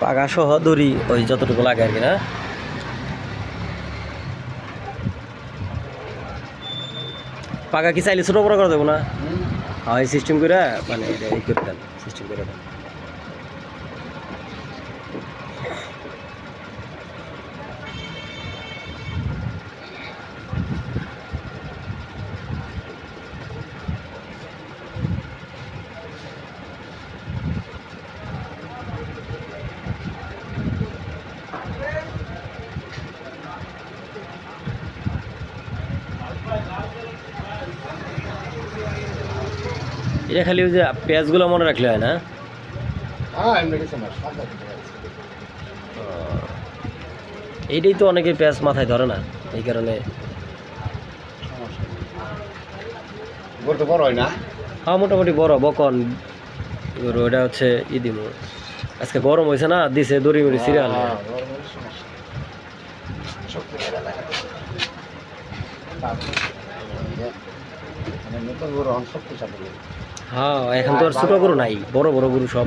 পাকা সহ দড়ি ওই যতটুকু লাগে আর কি না? পাকা কি চাইলে ছোট বড় করে দেবো না? হয় সিস্টেম করে মানে ই করে দেন সিস্টেম করে দেন। এটা খালি ওই যে পেঁয়াজগুলো মনে রাখলে হয় না? হ্যাঁ। এইটাই তো অনেকে পেঁয়াজ মাথায় ধরে না এই কারণে। বড় হয় না? হ্যাঁ মোটামুটি বড় বকন। গরু ওটা হচ্ছে ইদিমু আজকে গরম হয়েছে না দিছে দড়ি মড়ি সিরিয়াল। হ্যাঁ, নতুন গরু শক্তিশালী গরু। হ্যাঁ এখন তো আর ছোট গরু নাই বড় বড় গরু সব।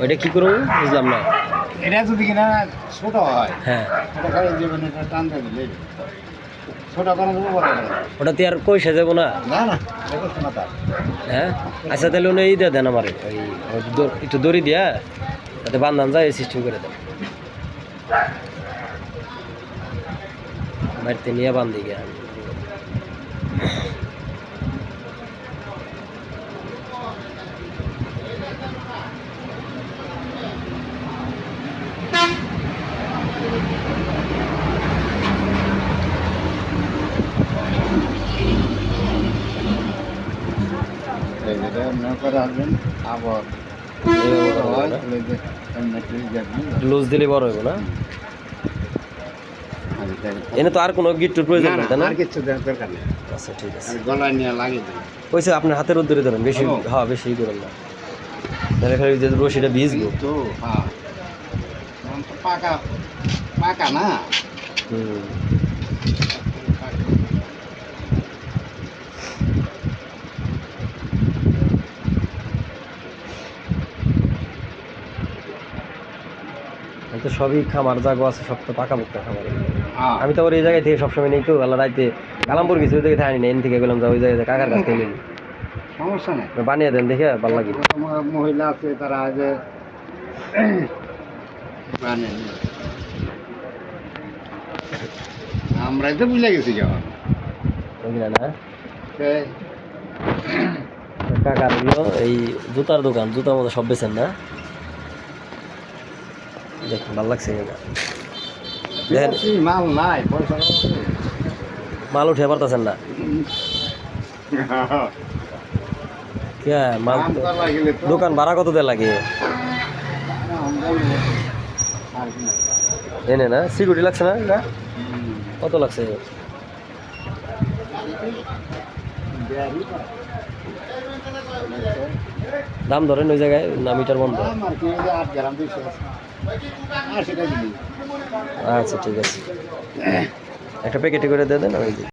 ওইটা কি করব বুঝলাম না। এটা যদি কিনা ছোট হয় হ্যাঁ। টানতে দিলে। ছোট তো আর কইসা যাব না? হ্যাঁ? আচ্ছা তাহলে উনি এই দিয়ে দেন আমার। একটু দড়ি দিয়া তাতে বান্ধান যায় সিস্টেম করে দেন। বাড়িতে নিয়ে বান্ধি গিয়া। এমনি করে আসবেন আবার হয় লুজ দিলে বড় হইব না? এনে তো আর কোনো গিট্টুর প্রয়োজন না, নেই না, আর দেওয়ার দরকার নেই। আচ্ছা ঠিক আছে। গলায় নিয়ে লাগিয়ে কইছে আপনার হাতের উদ্দরে ধরেন বেশি। হ্যাঁ বেশি করেন না। তাহলে খালি যে রশিটা ভিজবো। তো হ্যাঁ। তো পাকা পাকা না। হুম। তো সবই খামার জাগো আছে সব তো পাকা বুকটা খামার। আমি তো আবার এই জায়গায় থেকে সবসময় নেই তো আল্লাহ রাইতে কালামপুর গেছি ওই জায়গায় থাকি না এন থেকে গেলাম যা ওই জায়গায় কাকার কাছ থেকে সমস্যা নেই। বানিয়ে দেন দেখে ভালো লাগে। মহিলা আছে তারা যে আমরাই তো বুঝে গেছি যখন বুঝলেন না কাকার এই জুতার দোকান জুতার মতো সব বেছেন না? দেখুন ভালো লাগছে দেখেন। মাল নাই মাল উঠে পারতেছেন না। মাল দোকান ভাড়া কত দেয় লাগে। এনে না সিকিউরিটি লাগছে না? কত লাগছে? দাম ধরেন ওই জায়গায় না মিটার বন্ধ। আচ্ছা ঠিক আছে। একটা প্যাকেটে করে দিয়ে দেন ওই